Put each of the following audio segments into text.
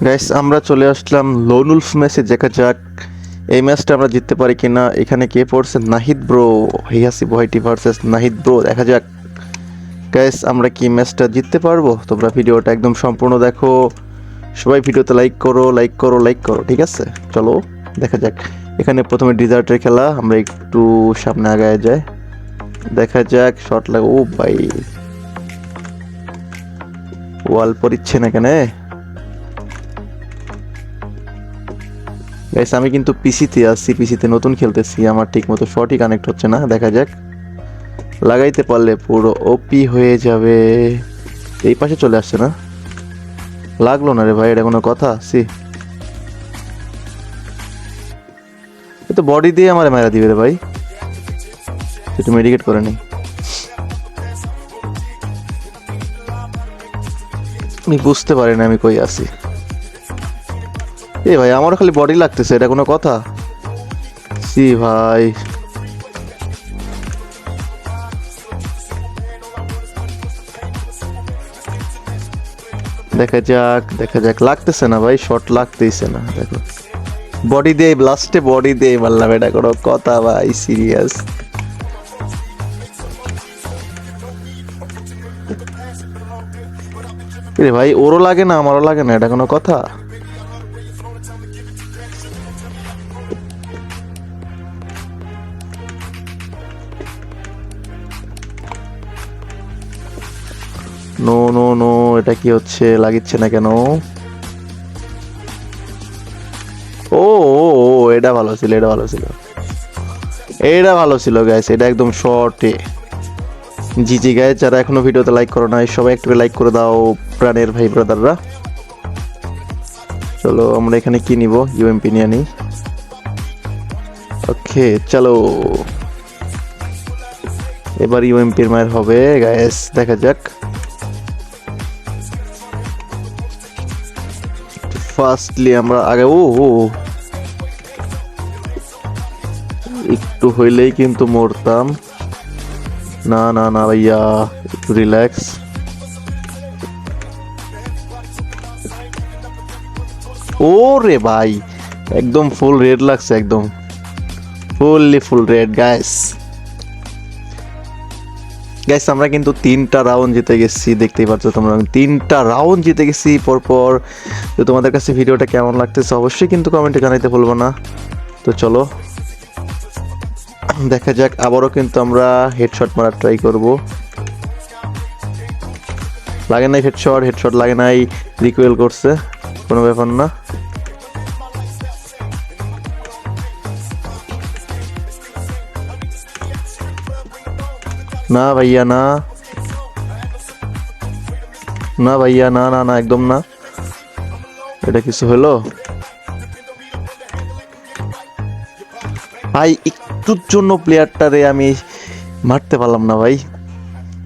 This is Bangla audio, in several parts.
গাইস আমরা চলে আসলাম লোনুলফ ম্যাচে দেখা যাক এই ম্যাচটা আমরা জিততে পারি কিনা। এখানে কে পড়ছে? নাহিদ ব্রো হিয়াসি বহাইটি ভার্সেস নাহিদ ব্রো দেখা যাক। গাইস আমরা কি ম্যাচটা জিততে পারব? তোমরা ভিডিওটা একদম সম্পূর্ণ দেখো। সবাই ভিডিওতে লাইক করো লাইক করো লাইক করো, ঠিক আছে? চলো, দেখা যাক। এখানে প্রথমে ডিজার্টের খেলা, আমরা একটু সামনে আগায় যাই। দেখা যাক শট লাগে ও ভাই। ওয়াল পরিচ্ছে না কেন গাইস আমি কিন্তু পিসিতে আসছি পিসিতে নতুন খেলতেছি, আমার ঠিক মতো শর্টই কানেক্ট হচ্ছে না, দেখা যাক। লাগাইতে পারলে পুরো ওপি হয়ে যাবে। এই পাশে চলে আসছে না? লাগল না রে ভাই, এটা কোনো কথা? সি এ তো বডি দিয়ে আমার মারা দিবে রে ভাই। একটু মেডিকেট করে নি আমি বুঝতে পারি না আমি কই আছি। এ ভাই, আমারও খালি বডি লাগতেছে, এটা কোনো কথা? সি ভাই। দেখা যাক দেখা যাক। লাগতেছে না ভাই শর্ট লাগতেইছে না, দেখো। বডি দিয়ে লাস্টে বডি দিয়ে মারলাম, এটা কোনো কথা ভাই সিরিয়াস ভাই, ওরও লাগে না, আমারও লাগে না, এটা কোনো কথা? নো নো নো এটা কি হচ্ছে? লাগিচ্ছে না কেন? ও ও এটা ভালো ছিল, এটা ভালো ছিল। এটা ভালো ছিল গাইস এটা একদম শর্টে জি জি গাইস যারা এখনও ভিডিওতে লাইক করো নাই, সবাই একটু লাইক করে দাও, প্রাণের ভাই ব্রাদাররা চলো, আমরা এখানে কি নিব? ইউএমপি নিয়ে নিই ওকে চলো। এবার ইউএমপির মায়ের হবে গাইস দেখা যাক। ফার্স্টলি আমরা আগে, ও ও। একটু হইলেই কিন্তু মরতাম। না না না ভাইয়া একটু রিল্যাক্স ও রে ভাই, একদম ফুল রেড লাগছে, একদম। Fully full red guys guys আমরা কিন্তু তিনটা রাউন্ড জিতে গেছি, দেখতেই পাচ্ছ তোমরা। তিনটা রাউন্ড জিতে গেছি, পরপর। তো তোমাদের কাছে ভিডিওটা কেমন লাগতেছে অবশ্যই কিন্তু কমেন্টে জানাইতে ভুলবো না। তো চলো, দেখা যাক, আবারও কিন্তু আমরা হেডশট মারার ট্রাই করব। লাগে নাই হেডশট হেডশট লাগে নাই রিকোয়েল করছে, কোনো ব্যাপার না। না ভাইয়া, না। না ভাইয়া, না না না, একদম না। এটা কিছু হলো? ভাই, একটুর জন্য প্লেয়ারটারে আমি মারতে পারলাম না ভাই।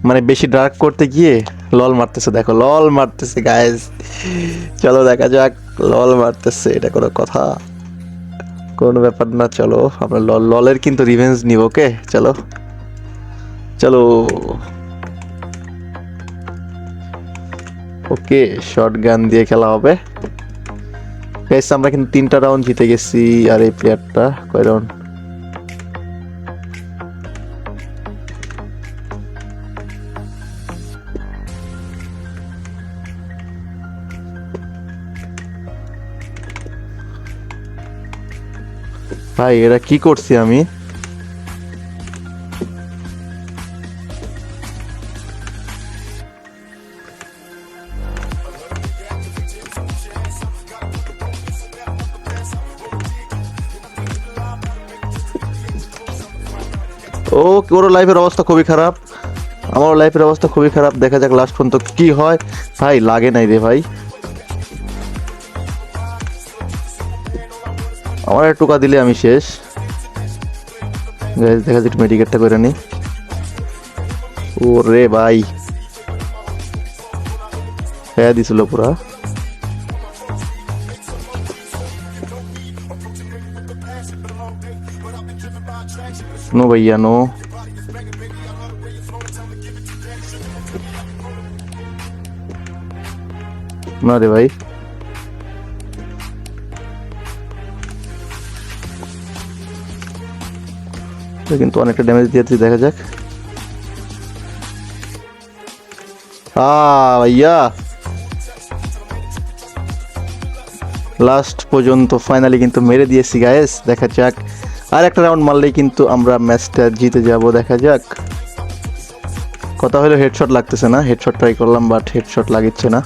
মানে বেশি ড্রাগ করতে গিয়ে লল মারতেছে, দেখো লল মারতেছে গায়েস চলো, দেখা যাক লল মারতেছে, এটা কোনো কথা। কোনো ব্যাপার না, চলো, আমরা লল ললের কিন্তু রিভেঞ্জ নিব ওকে চলো। চলো। ওকে শর্ট গান দিয়ে খেলা হবে। গাইস আমরা কিন্তু তিনটা রাউন্ড জিতে গেছি, আর এই প্লেয়ারটা কয় রাউন্ড ভাই, এরা কি করছি আমি? ও, ওর লাইফের অবস্থা খুবই খারাপ। আমার লাইফের অবস্থা খুবই খারাপ। দেখা যাক লাস্ট পর্যন্ত কি হয়। ভাই, লাগে নাই রে ভাই। আমার টোকা দিলে আমি শেষ। দেখা যাক মেডিকেটটা করে নি। ও রে ভাই। হ্যাঁ দিছিল পুরা। No veía, no. No arriba ahí. लेकिन तो अनेक डैमेज दिया थी देखा जाक हाँ भैया लास्ट पोज़न तो फाइनली किन्तु मेरे दिए सिगाइस देखा जाक আর একটা রাউন্ড মারলেই কিন্তু আমরা ম্যাচটা জিতে যাব, দেখা যাক। কথা হলো হেডশট লাগতেছে না হেডশট ট্রাই করলাম বাট হেডশট লাগিচ্ছে না।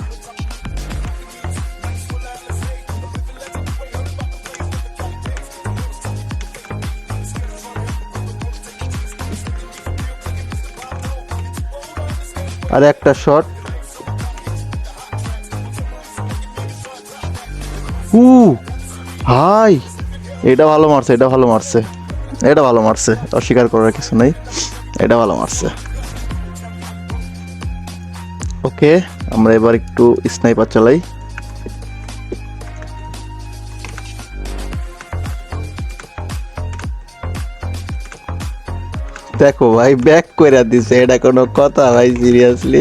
আর একটা শট হাই এটা ভালো মারছে, এটা ভালো মারছে। এটা ভালো মারছে, অস্বীকার করার কিছু নেই। এটা ভালো মারছে। ওকে, আমরা এবার একটু স্নাইপার চালাই। দেখো ভাই ব্যাক কইরা দিছে। এটা কোনো কথা ভাই সিরিয়াসলি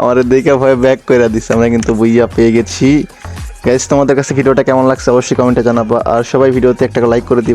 আমাদের দেখে ভাই ব্যাক কইরা দিছে। আমরা কিন্তু বুইয়া পেয়ে গেছি। গাইস তোমাদের কাছে ভিডিওটা কেমন লাগছে অবশ্যই কমেন্টে জানাব। আর সবাই ভিডিওতে একটা লাইক করে দিবে।